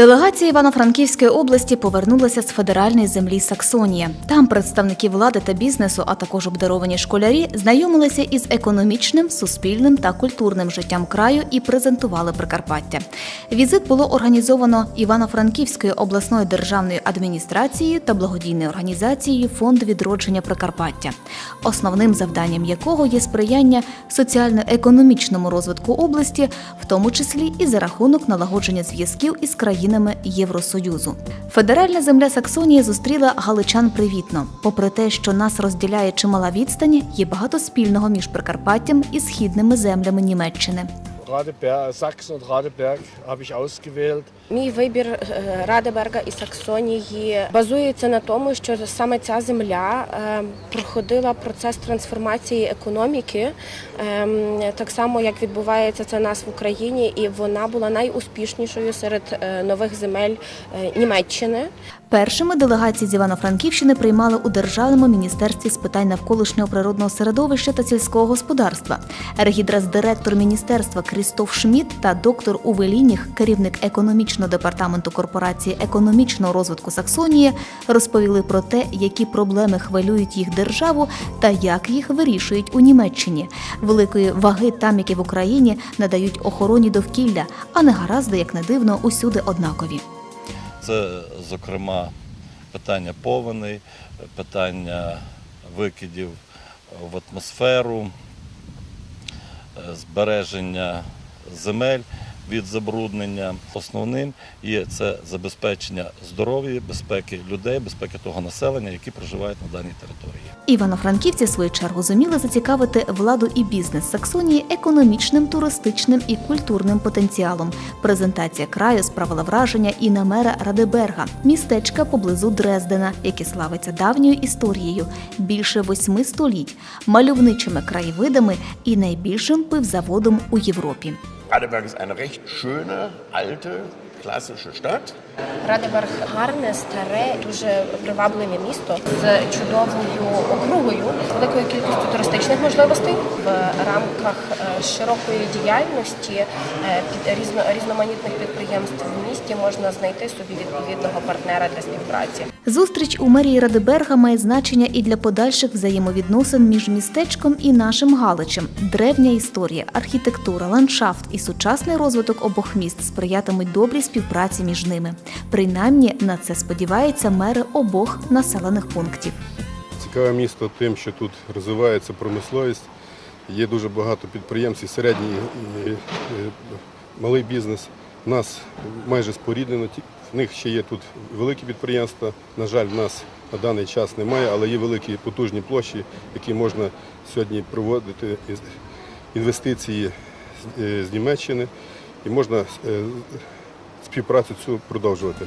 Делегація Івано-Франківської області повернулася з федеральної землі Саксонія. Там представники влади та бізнесу, а також обдаровані школярі, знайомилися із економічним, суспільним та культурним життям краю і презентували Прикарпаття. Візит було організовано Івано-Франківською обласною державною адміністрацією та благодійною організацією Фонд відродження Прикарпаття, основним завданням якого є сприяння соціально-економічному розвитку області, в тому числі і за рахунок налагодження зв'язків із країнами Євросоюзу. Федеральна земля Саксонії зустріла галичан привітно. Попри те, що нас розділяє чимала відстані, є багато спільного між Прикарпаттям і східними землями Німеччини. Radeberg, Sachsen und Radeberg habe ich ausgewählt. Мій вибір е, Радеберга і Саксонії базується на тому, що саме ця земля е, проходила процес трансформації економіки, ем, так само як відбувається це нас в Україні, і вона була найуспішнішою серед е, нових земель Німеччини. Першими делегації з Івано-Франківщини приймали у Державному міністерстві з питань навколишнього природного середовища та сільського господарства. Регідрас-директор міністерства Крістоф Шмідт та доктор Уве Лініх, керівник економічного департаменту корпорації економічного розвитку Саксонії, розповіли про те, які проблеми хвилюють їх державу та як їх вирішують у Німеччині. Великої ваги там, як і в Україні, надають охороні довкілля, а не гаразди, як не дивно, усюди однакові. Це, зокрема, питання повеней, питання викидів в атмосферу, е, збереження земель від забруднення. Основним є це забезпечення здоров'я, безпеки людей, безпеки того населення, які проживають на даній території. Івано-франківці, свою чергу, зуміли зацікавити владу і бізнес Саксонії економічним, туристичним і культурним потенціалом. Презентація краю справила враження і на мера Радеберга, містечка поблизу Дрездена, яке славиться давньою історією, більше восьми століть, мальовничими краєвидами і найбільшим пивзаводом у Європі. Radeberg ist eine recht schöne, alte, klassische Stadt. Радеберг гарне, старе, дуже привабливе місто з чудовою округою, з великою кількістю туристичних можливостей в рамках е, широкої діяльності е, під різно, різноманітних підприємств в місті можна знайти собі відповідного партнера для співпраці. Зустріч у мерії Радеберга має значення і для подальших взаємовідносин між містечком і нашим Галичем. Древня історія, архітектура, ландшафт і сучасний розвиток обох міст сприятимуть добрій співпраці між ними. Принаймні на це сподіваються мери обох населених пунктів. Цікаве місто тим, що тут розвивається промисловість. Є дуже багато підприємств, і середній і, малий бізнес. У нас майже споріднено. В них ще є тут великі підприємства. На жаль, в нас на даний час немає, але є великі потужні площі, які можна сьогодні проводити інвестиції з- е, Німеччини і можна е, співпрацю цю продовжувати.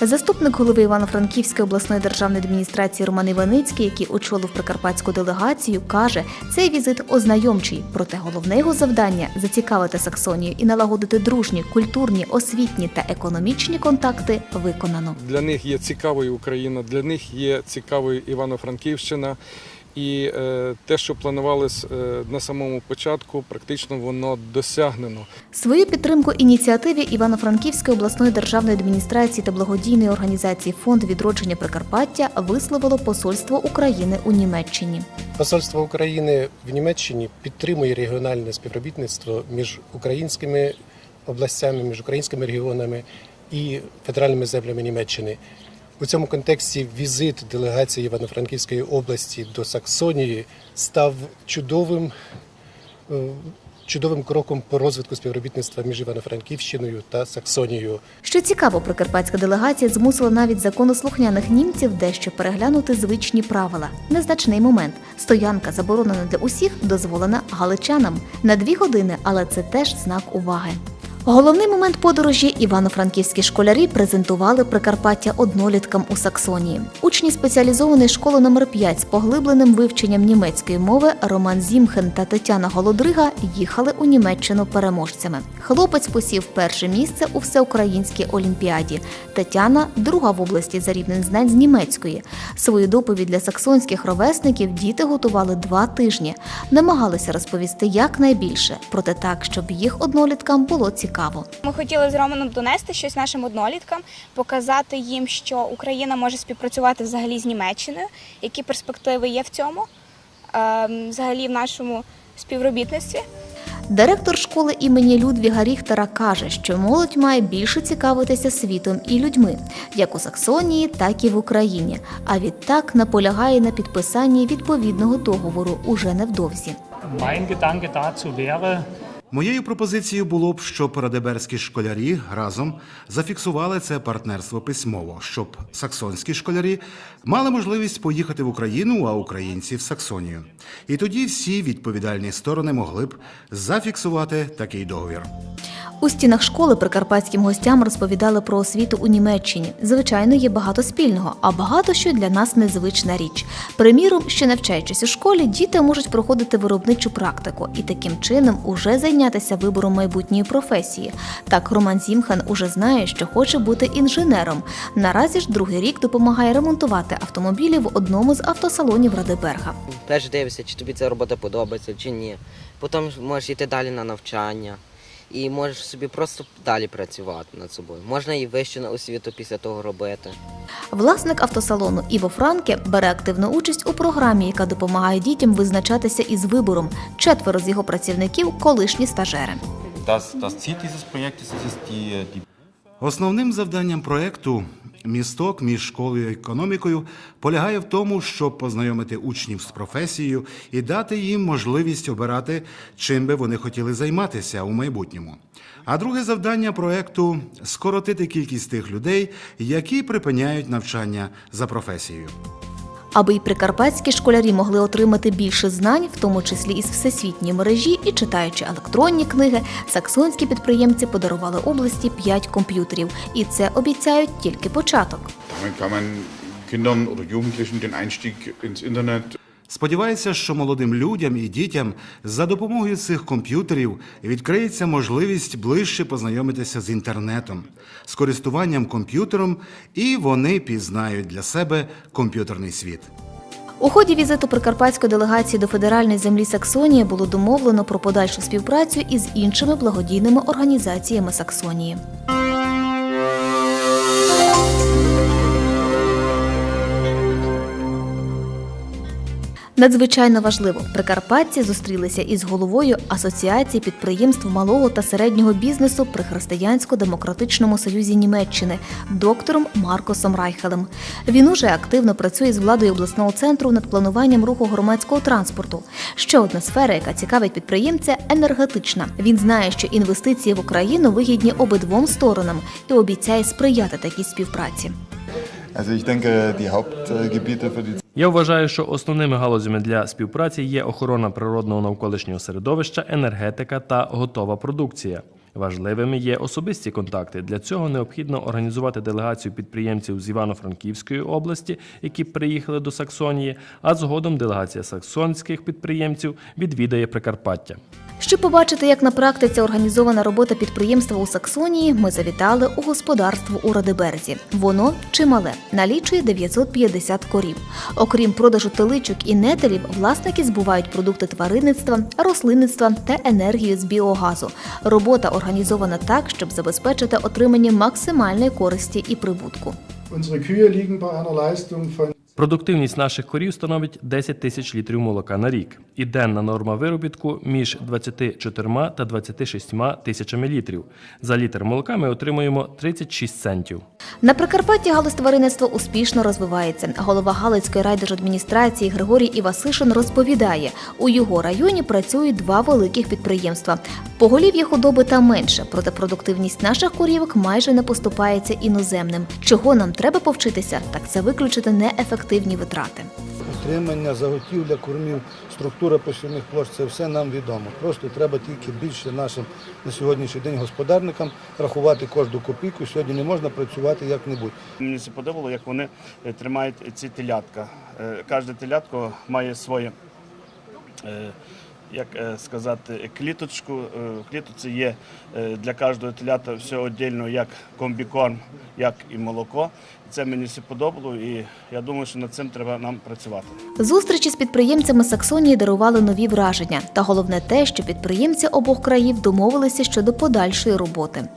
Заступник голови Івано-Франківської обласної державної адміністрації Роман Іваницький, який очолив прикарпатську делегацію, каже, цей візит ознайомчий. Проте головне його завдання зацікавити Саксонію і налагодити дружні, культурні, освітні та економічні контакти виконано. Для них є цікавою Україна, для них є цікавою Івано-Франківщина. І е, те, що планувалось е, на самому початку, практично воно досягнено. Свою підтримку ініціативі Івано-Франківської обласної державної адміністрації та благодійної організації Фонд відродження Прикарпаття висловило посольство України у Німеччині. Посольство України в Німеччині підтримує регіональне співробітництво між українськими областями, між українськими регіонами і федеральними землями Німеччини. У цьому контексті візит делегації Івано-Франківської області до Саксонії став чудовим, е, чудовим кроком по розвитку співробітництва між Івано-Франківщиною та Саксонією. Що цікаво, прикарпатська делегація змусила навіть законослухняних німців дещо переглянути звичні правила. Незначний момент. Стоянка заборонена для усіх, дозволена галичанам на дві години, але це теж знак уваги. Головний момент подорожі івано-франківські школярі презентували Прикарпаття одноліткам у Саксонії. Учні спеціалізованої школи номер 5 з поглибленим вивченням німецької мови Роман Зімхен та Тетяна Голодрига їхали у Німеччину переможцями. Хлопець посів перше місце у всеукраїнській олімпіаді. Тетяна друга в області за рівнем знань з німецької. Свою доповідь для саксонських ровесників діти готували два тижні, намагалися розповісти якнайбільше, проте так, щоб їх одноліткам було цікаво. Цікаво. Ми хотіли з Романом донести щось нашим одноліткам, показати їм, що Україна може співпрацювати взагалі з Німеччиною, які перспективи є в цьому, ем, взагалі в нашому співробітництві. Директор школи імені Людвіга Ріхтера каже, що молодь має більше цікавитися світом і людьми, як у Саксонії, так і в Україні. А відтак наполягає на підписанні відповідного договору уже невдовзі. Mein Gedanke dazu wäre, Моєю пропозицією було б, щоб радеберські школярі разом зафіксували це партнерство письмово, щоб саксонські школярі мали можливість поїхати в Україну, а українці в Саксонію. І тоді всі відповідальні сторони могли б зафіксувати такий договір. У стінах школи прикарпатським гостям розповідали про освіту у Німеччині. Звичайно, є багато спільного, а багато що для нас незвична річ. Приміром, що навчаючись у школі, діти можуть проходити виробничу практику і таким чином уже зайнятися вибором майбутньої професії. Так, Роман Зімхан уже знає, що хоче бути інженером. Наразі ж другий рік допомагає ремонтувати автомобілі в одному з автосалонів Радеберга. Перш дивишся, чи тобі ця робота подобається, чи ні. Потім можеш йти далі на навчання і можеш собі просто далі працювати над собою. Можна і вище на освіту після того робити. Власник автосалону Іво Франке бере активну участь у програмі, яка допомагає дітям визначатися із вибором. Четверо з його працівників колишні стажери. Das, das Ziel dieses Projektes ist es, die, die Основним завданням проекту місток між школою і економікою полягає в тому, щоб познайомити учнів з професією і дати їм можливість обирати, чим би вони хотіли займатися у майбутньому. А друге завдання проекту скоротити кількість тих людей, які припиняють навчання за професією. Аби й прикарпатські школярі могли отримати більше знань, в тому числі із всесвітньої мережі, і читаючи електронні книги, саксонські підприємці подарували області 5 комп'ютерів, і це обіцяють тільки початок. Kindern oder Jugendlichen den Einstieg ins Internet Сподіваюся, що молодим людям і дітям за допомогою цих комп'ютерів відкриється можливість ближче познайомитися з інтернетом, з користуванням комп'ютером, і вони пізнають для себе комп'ютерний світ. У ході візиту прикарпатської делегації до федеральної землі Саксонії було домовлено про подальшу співпрацю із іншими благодійними організаціями Саксонії. Надзвичайно важливо, прикарпатці зустрілися із головою Асоціації підприємств малого та середнього бізнесу при Християнсько-демократичному союзі Німеччини, доктором Маркосом Райхелем. Він уже активно працює з владою обласного центру над плануванням руху громадського транспорту. Ще одна сфера, яка цікавить підприємця, енергетична. Він знає, що інвестиції в Україну вигідні обидвом сторонам і обіцяє сприяти такій співпраці. Я вважаю, що основними галузями для співпраці є охорона природного навколишнього середовища, енергетика та готова продукція. Важливими є особисті контакти. Для цього необхідно організувати делегацію підприємців з Івано-Франківської області, які приїхали до Саксонії, а згодом делегація саксонських підприємців відвідає Прикарпаття. Щоб побачити, як на практиці організована робота підприємства у Саксонії, ми завітали у господарство у Радеберзі. Воно чимале, налічує 950 корів. Окрім продажу теличок і нетелів, власники збувають продукти тваринництва, рослинництва та енергію з біогазу. Робота організована так, щоб забезпечити отримання максимальної користі і прибутку. Unsere Kühe liegen bei einer Leistung von Продуктивність наших корів становить 10 тисяч літрів молока на рік. І денна норма виробітку між 24 та 26 тисячами літрів. За літр молока ми отримуємо 36 центів. На Прикарпатті галузь тваринництва успішно розвивається. Голова Галицької райдержадміністрації Григорій Івасишин розповідає, у його районі працюють два великих підприємства. Поголів'я худоби там менше, проте продуктивність наших корівок майже не поступається іноземним. Чого нам треба повчитися, так це виключити неефективні витрати. утримання, заготівля кормів, структура посівних площ це все нам відомо. Просто треба тільки більше нашим на сьогоднішній день господарникам рахувати кожну копійку. Сьогодні не можна працювати як-небудь. Мені це подобало, як вони е, тримають ці телятка. Е, Кожне телятко має своє е, як сказати, кліточку. Клітоці є для кожного телята все віддільно, як комбікорм, як і молоко. Це мені все подобало, і я думаю, що над цим треба нам працювати. Зустрічі з підприємцями Саксонії дарували нові враження. Та головне те, що підприємці обох країв домовилися щодо подальшої роботи.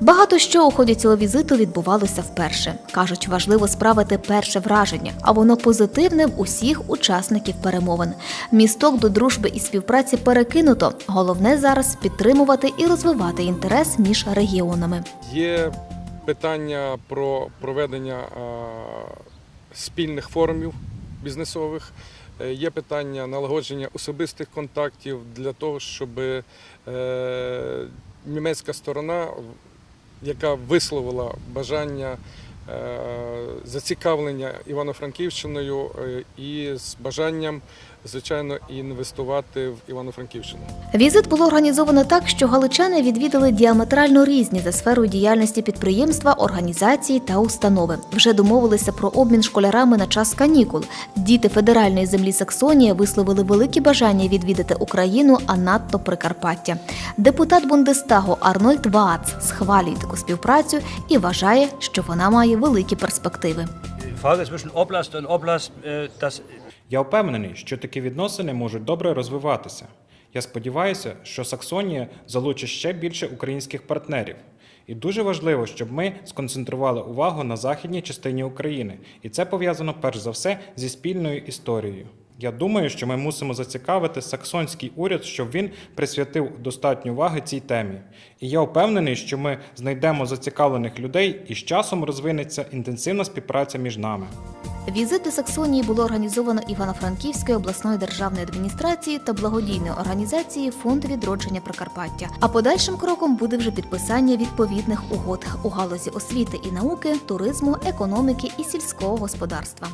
Багато що у ході цього візиту відбувалося вперше. Кажуть, важливо справити перше враження, а воно позитивне в усіх учасників перемовин. Місток до дружби і співпраці перекинуто. Головне зараз підтримувати і розвивати інтерес між регіонами. Є питання про проведення спільних форумів бізнесових. Е, Є питання налагодження особистих контактів для того, щоб е, німецька сторона, яка висловила бажання зацікавлення Івано-Франківщиною е, і з бажанням, звичайно, інвестувати в Івано-Франківщину. Візит було організовано так, що галичани відвідали діаметрально різні за сферою діяльності підприємства, організації та установи. Вже домовилися про обмін школярами на час канікул. Діти федеральної землі Саксонія висловили велике бажання відвідати Україну, а надто Прикарпаття. Депутат Бундестагу Арнольд Ваац схвалює таку співпрацю і вважає, що вона має великі перспективи. Das Я впевнений, що такі відносини можуть добре розвиватися. Я сподіваюся, що Саксонія залучить ще більше українських партнерів. І дуже важливо, щоб ми сконцентрували увагу на західній частині України, і це пов'язано перш за все зі спільною історією. Я думаю, що ми мусимо зацікавити саксонський уряд, щоб він присвятив достатньо уваги цій темі. І я впевнений, що ми знайдемо зацікавлених людей і з часом розвинеться інтенсивна співпраця між нами. Візит до Саксонії було організовано Івано-Франківською обласною державною адміністрацією та благодійною організацією Фонд відродження Прикарпаття. А подальшим кроком буде вже підписання відповідних угод у галузі освіти і науки, туризму, економіки і сільського господарства.